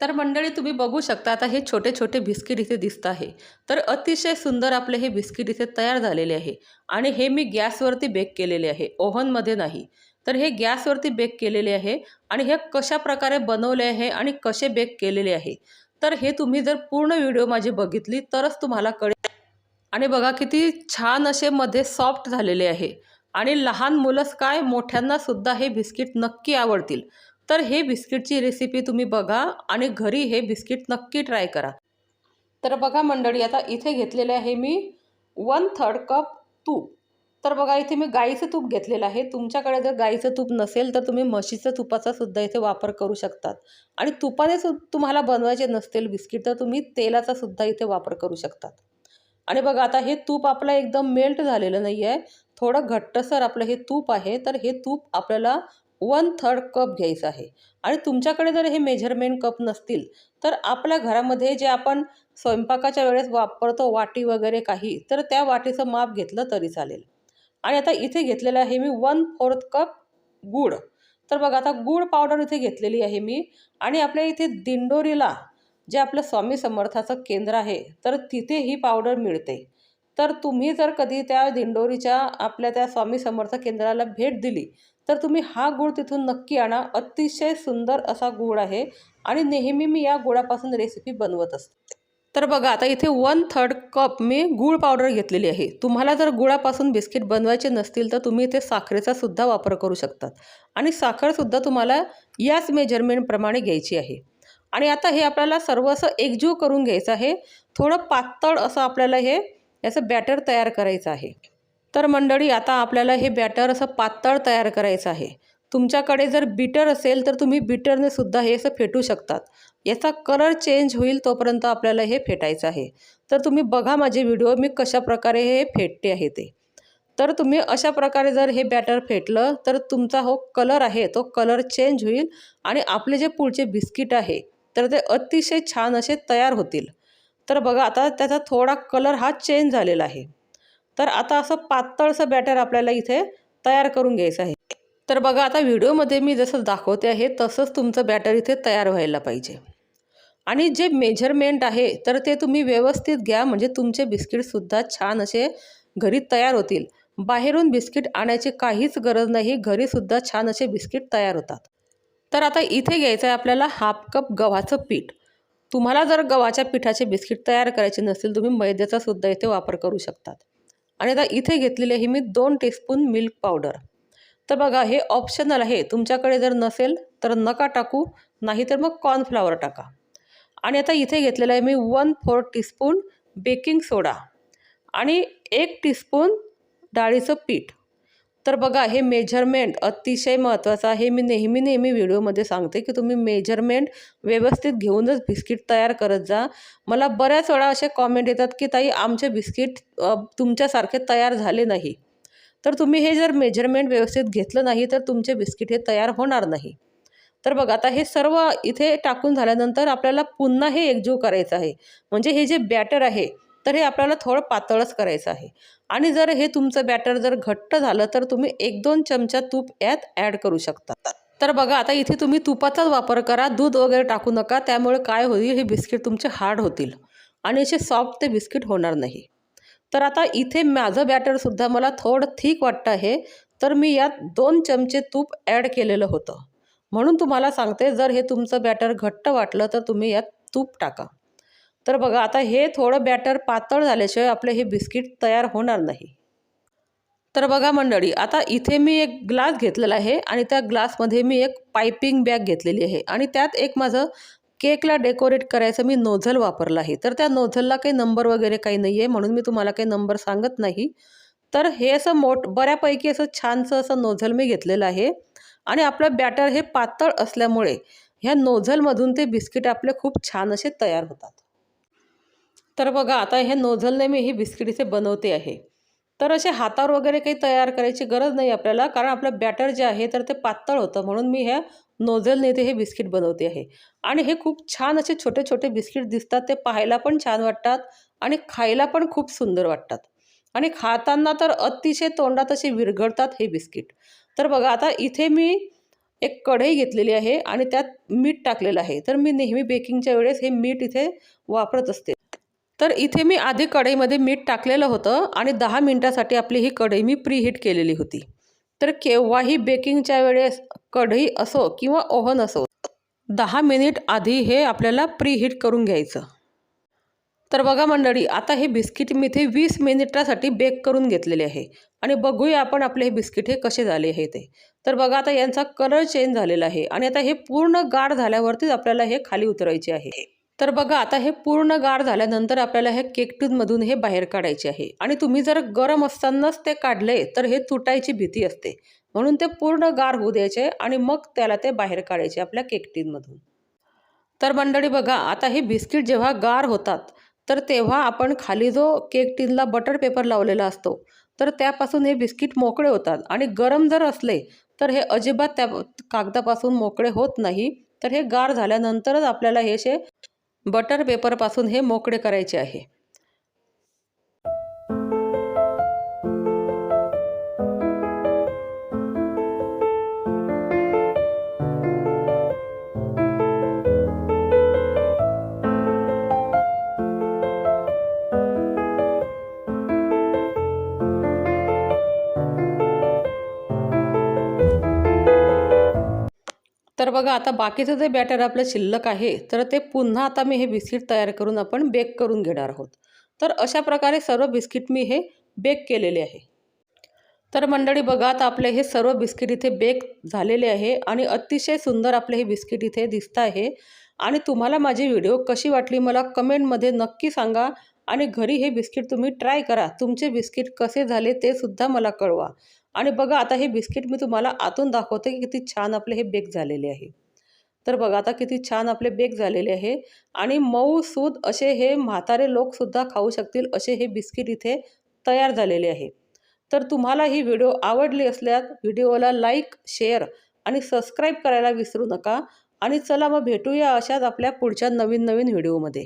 तर मंडळी तुम्ही बघू शकता आता हे छोटे छोटे बिस्किट इथे दिसत आहे. तर अतिशय सुंदर आपले हे बिस्किट इथे तयार झालेले आहे. आणि हे मी गॅसवरती बेक केलेले आहे ओव्हनमध्ये नाही. तर हे गॅसवरती बेक केलेले आहे आणि हे कशा प्रकारे बनवले आहे आणि कसे बेक केलेले आहे. तर हे तुम्ही जर पूर्ण व्हिडिओ माझी बघितली तरच तुम्हाला कळेल. आणि बघा किती छान असे मध्ये सॉफ्ट झालेले आहे. आणि लहान मुलंच काय मोठ्यांना सुद्धा हे बिस्किट नक्की आवडतील. तर हे बिस्किटची रेसिपी तुम्ही बघा आणि घरी हे बिस्किट नक्की ट्राय करा. तर बघा मंडळी आता इथे घेतलेले आहे मी वन थर्ड कप तूप. तर बघा इथे मी गाईचं तूप घेतलेलं आहे. तुमच्याकडे जर गाईचं तूप नसेल तर तुम्ही म्हशीचं तुपाचा सुद्धा इथे वापर करू शकतात. आणि तुपाने सु तुम्हाला बनवायचे नसतील बिस्किट तर तुम्ही तेलाचा सुद्धा इथे वापर करू शकतात. आणि बघा आता हे तूप आपलं एकदम मेल्ट झालेलं नाही आहे थोडं घट्टसर आपलं हे तूप आहे. तर हे तूप आपल्याला वन थर्ड कप घ्यायचं आहे. आणि तुमच्याकडे जर हे मेजरमेंट कप नसतील तर आपल्या घरामध्ये जे आपण स्वयंपाकाच्या वेळेस वापरतो वाटी वगैरे काही तर त्या वाटीचं माप घेतलं तरी चालेल. आणि आता इथे घेतलेलं आहे मी वन फोर्थ कप गूळ. तर बघा आता गूळ पावडर इथे घेतलेली आहे मी. आणि आपल्या इथे दिंडोरीला जे आपलं स्वामी समर्थाचं केंद्र आहे तर तिथे ही पावडर मिळते. तर तुम्ही जर कधी त्या दिंडोरीच्या आपल्या त्या स्वामी समर्थ केंद्राला भेट दिली तर तुम्ही हा गूळ तिथून नक्की आणा. अतिशय सुंदर असा गूळ आहे आणि नेहमी मी या गुळापासून रेसिपी बनवत असते. तर बघा आता इथे वन थर्ड कप मी गूळ पावडर घेतलेली आहे. तुम्हाला जर गुळापासून बिस्किट बनवायचे नसतील तर तुम्ही इथे साखरेचा सुद्धा वापर करू शकतात. आणि साखरसुद्धा तुम्हाला याच मेजरमेंटप्रमाणे घ्यायची आहे. आणि आता हे आपल्याला सर्व असं एकजीव करून घ्यायचं आहे. थोडं पातळ असं आपल्याला हे याचं बॅटर तयार करायचं आहे. तर मंडळी आता आपल्याला हे बॅटर असं पातळ तयार करायचं आहे. तुमच्याकडे जर बीटर असेल तर तुम्ही बीटरने सुद्धा हे असं फेटू शकतात. याचा कलर चेंज होईल तोपर्यंत आपल्याला हे फेटायचं आहे. तर तुम्ही बघा माझे व्हिडिओ मी कशा प्रकारे हे फेटते आहे ते. तर तुम्ही अशा प्रकारे जर हे बॅटर फेटलं तर तुमचा हो कलर आहे तो कलर चेंज होईल आणि आपले जे पुढचे बिस्किट आहे तर ते अतिशय छान असे तयार होतील. तर बघा आता त्याचा थोडा कलर हा चेंज झालेला आहे. तर आता असं पातळसं बॅटर आपल्याला इथे तयार करून घ्यायचं आहे. तर बघा आता व्हिडिओमध्ये मी जसं दाखवते आहे तसंच तुमचं बॅटर इथे तयार व्हायला पाहिजे. आणि जे मेजरमेंट आहे तर ते तुम्ही व्यवस्थित घ्या म्हणजे तुमचे बिस्किटसुद्धा छान असे घरी तयार होतील. बाहेरून बिस्किट आणायची काहीच गरज नाही घरीसुद्धा छान असे बिस्किट तयार होतात. तर आता इथे घ्यायचं आहे आपल्याला हाफ कप गव्हाचं पीठ. तुम्हाला जर गव्हाच्या पिठाचे बिस्किट तयार करायचे नसतील तुम्ही मैद्याचा सुद्धा इथे वापर करू शकतात. आणि आता इथे घेतलेले हे मी दोन टीस्पून मिल्क पावडर तर बघा हे ऑप्शनल आहे. तुमच्याकडे जर नसेल तर नका टाकू नाही तर मग कॉर्नफ्लावर टाका. आणि आता इथे घेतलेलं आहे मी one four teaspoon baking soda आणि एक टीस्पून डाळीचं पीठ. तर बघा हे मेजरमेंट अतिशय महत्त्वाचं आहे. मी नेहमी नेहमी व्हिडिओमध्ये सांगते की तुम्ही मेजरमेंट व्यवस्थित घेऊनच बिस्किट तयार करत जा. मला बऱ्याच वेळा असे कॉमेंट येतात की ताई आमचे बिस्किट तुमच्यासारखे तयार झाले नाही. तर तुम्ही हे जर मेजरमेंट व्यवस्थित घेतलं नाही तर तुमचे बिस्किट हे तयार होणार नाही. तर बघा आता हे सर्व इथे टाकून झाल्यानंतर आपल्याला पुन्हा हे एकजीव करायचं आहे. म्हणजे हे जे बॅटर आहे तर हे आपल्याला थोडं पातळच करायचं आहे. आणि जर हे तुमचं बॅटर जर घट्ट झालं तर तुम्ही एक दोन चमचा तूप यात ॲड करू शकता. तर बघा आता इथे तुम्ही तुपाचाच वापर करा. दूध वगैरे टाकू नका. त्यामुळे काय होईल हे बिस्किट तुमचे हार्ड होतील. आणि असे सॉफ्ट ते बिस्किट होणार नाही. तर आता इथे माझं बॅटरसुद्धा मला थोडं थिक वाटतं आहे. तर मी यात दोन चमचे तूप ॲड केलेलं होतं. म्हणून तुम्हाला सांगते जर हे तुमचं बॅटर घट्ट वाटलं तर तुम्ही यात तूप टाका. तर बघा आता हे थोडं बॅटर पातळ झाल्याशिवाय आपले हे बिस्किट तयार होणार नाही. तर बघा मंडळी आता इथे मी एक ग्लास घेतलेला आहे आणि त्या ग्लासमध्ये मी एक पायपिंग बॅग घेतलेली आहे आणि त्यात एक माझं केकला डेकोरेट करायचं मी नोझल वापरलं आहे. तर त्या नोझलला काही नंबर वगैरे काही नाही आहे म्हणून मी तुम्हाला काही नंबर सांगत नाही. तर हे असं मोठ बऱ्यापैकी असं छानसं असं नोझल मी घेतलेलं आहे आणि आपलं बॅटर हे पातळ असल्यामुळे ह्या नोझलमधून ते बिस्किट आपले खूप छान असे तयार होतात. तर बघा आता हे नोझलने मी ही बिस्किट इथे बनवते आहे. तर असे हातावर वगैरे काही तयार करायची गरज नाही आपल्याला कारण आपलं बॅटर जे आहे तर ते पातळ होतं. म्हणून मी ह्या नोझलने ते हे बिस्किट बनवते आहे. आणि हे खूप छान असे छोटे छोटे बिस्किट दिसतात ते पाहायला पण छान वाटतात आणि खायला पण खूप सुंदर वाटतात. आणि खाताना तर अतिशय तोंडात असे विरघळतात हे बिस्किट. तर बघा आता इथे मी एक कढई घेतलेली आहे आणि त्यात मीठ टाकलेलं आहे. तर मी नेहमी बेकिंगच्या वेळेस हे मीठ इथे वापरत असते. तर इथे मी आधी कढईमध्ये मीठ टाकलेलं होतं आणि दहा मिनटासाठी आपली ही कढई मी प्रीहीट केलेली होती. तर केव्हाही बेकिंगच्या वेळेस कढई असो किंवा ओव्हन असो दहा मिनिट आधी हे आपल्याला प्रीहीट करून घ्यायचं. तर बघा मंडळी आता हे बिस्किट मी इथे वीस मिनिटासाठी बेक करून घेतलेले आहे आणि बघूया आपण आपले हे बिस्किट हे कसे झाले आहे ते. तर बघा आता यांचा कलर चेंज झालेला आहे आणि आता हे पूर्ण गाढ झाल्यावरतीच आपल्याला हे खाली उतरायचे आहे. तर बघा आता हे पूर्ण गार झाल्यानंतर आपल्याला हे केकटूनमधून हे बाहेर काढायचे आहे. आणि तुम्ही जर गरम असतानाच ते काढले तर हे तुटायची भीती असते. म्हणून ते पूर्ण गार होऊ द्यायचे आणि मग त्याला ते बाहेर काढायचे आपल्या केकटीनमधून तर मंडळी बघा आता हे बिस्किट जेव्हा गार होतात तर तेव्हा आपण खाली जो केक टीनला बटर पेपर लावलेला असतो तर त्यापासून हे बिस्किट मोकळे होतात. आणि गरम जर असले तर हे अजिबात त्या कागदापासून मोकळे होत नाही. तर हे गार झाल्यानंतरच आपल्याला हे असे बटर पेपरपासून हे मोकळे करायचे आहे. तर बघा आता बाकीचं जे बॅटर आपलं शिल्लक आहे तर ते पुन्हा आता मी हे बिस्किट तयार करून आपण बेक करून घेणार आहोत. तर अशा प्रकारे सर्व बिस्किट मी हे बेक केलेले आहे. तर मंडळी बघा आता आपले हे सर्व बिस्किट इथे बेक झालेले आहे आणि अतिशय सुंदर आपले हे बिस्किट इथे दिसत आहे. आणि तुम्हाला माझी व्हिडिओ कशी वाटली मला कमेंटमध्ये नक्की सांगा. आणि घरी हे बिस्किट तुम्ही ट्राय करा. तुमचे बिस्किट कसे झाले ते सुद्धा मला कळवा. आणि बघा आता हे बिस्किट मी तुम्हाला आतून दाखवते की किती छान आपले हे बेक झालेले आहे. तर बघा आता किती छान आपले बेक झालेले आहे. आणि मऊ सूद असे हे म्हातारे लोकसुद्धा खाऊ शकतील असे हे बिस्किट इथे तयार झालेले आहे. तर तुम्हाला ही व्हिडिओ आवडली असल्यास व्हिडिओला लाईक शेअर आणि सबस्क्राईब करायला विसरू नका. आणि चला मग भेटूया अशाच आपल्या पुढच्या नवीन नवीन व्हिडिओमध्ये.